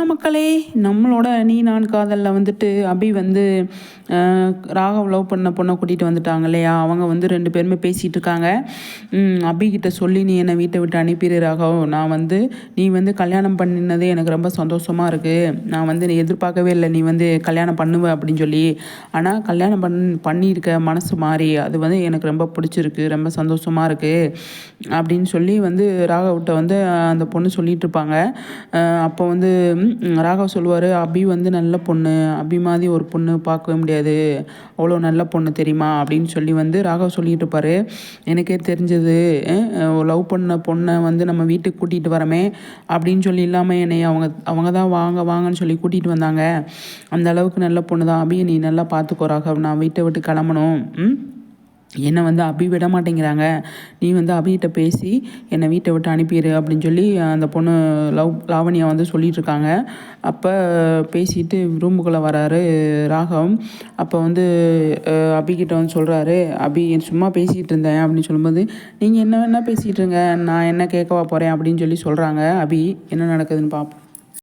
என்ன மக்களே நம்மளோட நீ நான் காதலில் வந்துட்டு அபி வந்து ராகவ் லவ் பண்ண பொண்ணை கூட்டிகிட்டு வந்துட்டாங்க இல்லையா? அவங்க வந்து ரெண்டு பேருமே பேசிகிட்டு இருக்காங்க. அபிகிட்ட சொல்லி நீ என்னை வீட்டை விட்டு அனுப்பிடு ராகவ். நான் வந்து நீ வந்து கல்யாணம் பண்ணினது எனக்கு ரொம்ப சந்தோஷமாக இருக்குது நான் வந்து நீ எதிர்பார்க்கவே இல்லை நீ வந்து கல்யாணம் பண்ணுவ அப்படின்னு சொல்லி. ஆனால் கல்யாணம் பண் பண்ணியிருக்க மனசு மாறி அது வந்து எனக்கு ரொம்ப பிடிச்சிருக்கு ரொம்ப சந்தோஷமாக இருக்குது அப்படின்னு சொல்லி வந்து ராகவ்கிட்ட வந்து அந்த பொண்ணு சொல்லிகிட்டு இருப்பாங்க. அப்போ வந்து ராகவ் சொல்லுவார் அபி வந்து நல்ல பொண்ணு அபி மாதிரி ஒரு பொண்ணு பார்க்கவே முடியாது. அவ்வளோ நல்ல பொண்ணு தெரியுமா? அப்படின்னு சொல்லி வந்து ராகவ் சொல்லிட்டு இருப்பார். எனக்கே தெரிஞ்சது லவ் பண்ண பொண்ணை வந்து நம்ம வீட்டுக்கு கூட்டிகிட்டு வரமே அப்படின்னு சொல்லி இல்லாமல் என்னை அவங்க அவங்க தான் வாங்க வாங்கன்னு சொல்லி கூட்டிகிட்டு வந்தாங்க. அந்த அளவுக்கு நல்ல பொண்ணு தான் அபி நீ நல்லா பார்த்துக்கோ ராகவ். நான் வீட்டை விட்டு கிளம்பணும். ம்? என்னை வந்து அபி விட மாட்டேங்கிறாங்க. நீ வந்து அபிகிட்ட பேசி என்னை வீட்டை விட்டு அனுப்பிடு அப்படின்னு சொல்லி அந்த பொண்ணு லவ் லாவணியா வந்து சொல்லிகிட்ருக்காங்க அப்போ பேசிட்டு ரூமுக்குள்ளே வராரு ராகவம். அப்போ வந்து அபிகிட்ட வந்து சொல்கிறாரு அபி சும்மா பேசிகிட்டு இருந்தேன் அப்படின்னு சொல்லும்போது நீங்கள் என்ன வேணால் பேசிகிட்டு இருங்க நான் என்ன கேட்கவா போகிறேன் அப்படின்னு சொல்லி சொல்கிறாங்க அபி. என்ன நடக்குதுன்னு பார்ப்போம்